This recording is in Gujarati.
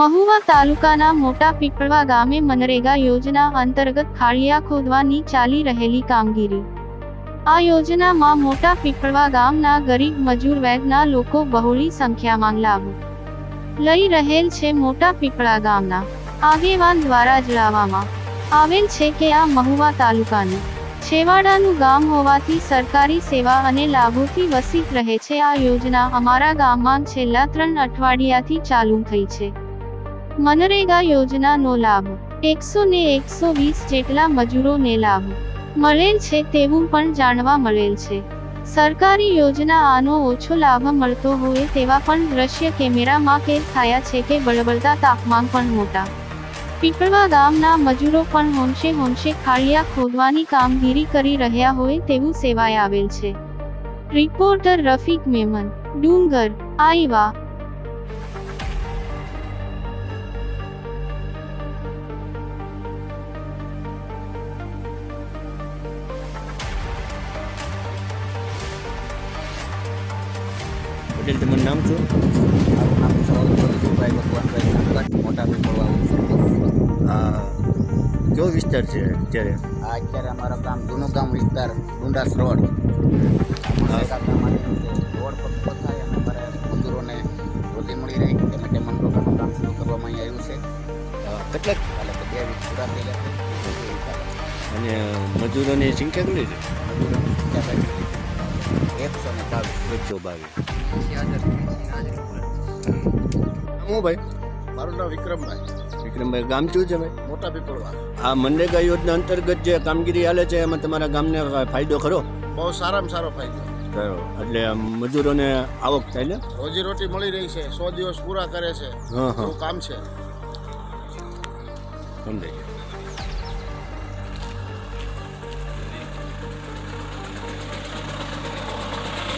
મહુવા તાલુકાના મોટા પીપળવા ગામે મનરેગા યોજના અંતર્ગત ખાળિયા ખોદવાની ચાલી રહેલી કામગીરી. આ યોજનામાં મોટા પીપળવા ગામના ગરીબ મજૂર વર્ગના લોકો બહોળી સંખ્યામાં લાભ લઈ રહેલ છે મોટા પીપળા ગામના. આગેવાન દ્વારા જણાવવામાં આવેલ છે કે આ મહુવા તાલુકાનું છેવાડાનું ગામ હોવાથી સરકારી સેવા અને લાભોથી વસિત રહે છે. આ યોજના અમારા ગામમાં છેલ્લા ત્રણ અઠવાડિયાથી ચાલુ થઈ છે. મનરેગા યોજનાનો લાભ. એકસો ને એકસો વીસ જેટલા મજૂરોને લાભ. મળેલ છે તેવું પણ જાણવા મળેલ છે. સરકારી યોજના આનો ઓછો લાભ મળતો હોય તેવા પણ દ્રશ્ય કેમેરામાં કેદ થયા છે કે બળબળતા તાપમાન પણ મોટા. પીપળવા ગામના મજૂરો પણ હોંશે હોંશે ખાળિયા ખોદવાની કામગીરી કરી રહ્યા હોય તેવું સેવાય આવેલ છે. રિપોર્ટર રફીક મેમન, ડુંગર, આઈવા પટેલ તમારું નામ શું? કયો વિસ્તાર છે અત્યારે? આ અત્યારે અમારા ગામ જૂનું ગામ વિસ્તાર ડુંડાસ રોડ. રોડ પર થાય અને અમારે મજૂરોને રોટી મળી રહી. તે માટે મનરેગાનું કામ શરૂ કરવામાં આવ્યું છે. કેટલાક એટલે બે વીક પૂરા ગયા છે. અને મજૂરોની સંખ્યા કેટલી છે? મજૂરોની સંખ્યા એકસો ને બાવીસ એકસો બાવીસ હું ભાઈ? મારું નામ વિક્રમભાઈ. વિક્રમભાઈ ગામ શું છે ભાઈ? મોટા પીપળવા આ મનરેગા યોજના અંતર્ગત જે કામગીરી હાલે છે એમાં તમારા ગામને ફાયદો ખરો? બહુ સારામાં સારો ફાયદો. ખરો. એટલે મજૂરોને આવક થાય ને? રોજી રોટી મળી રહી છે સો દિવસ પૂરા કરે છે. હા હા. કામ છે? સમજાય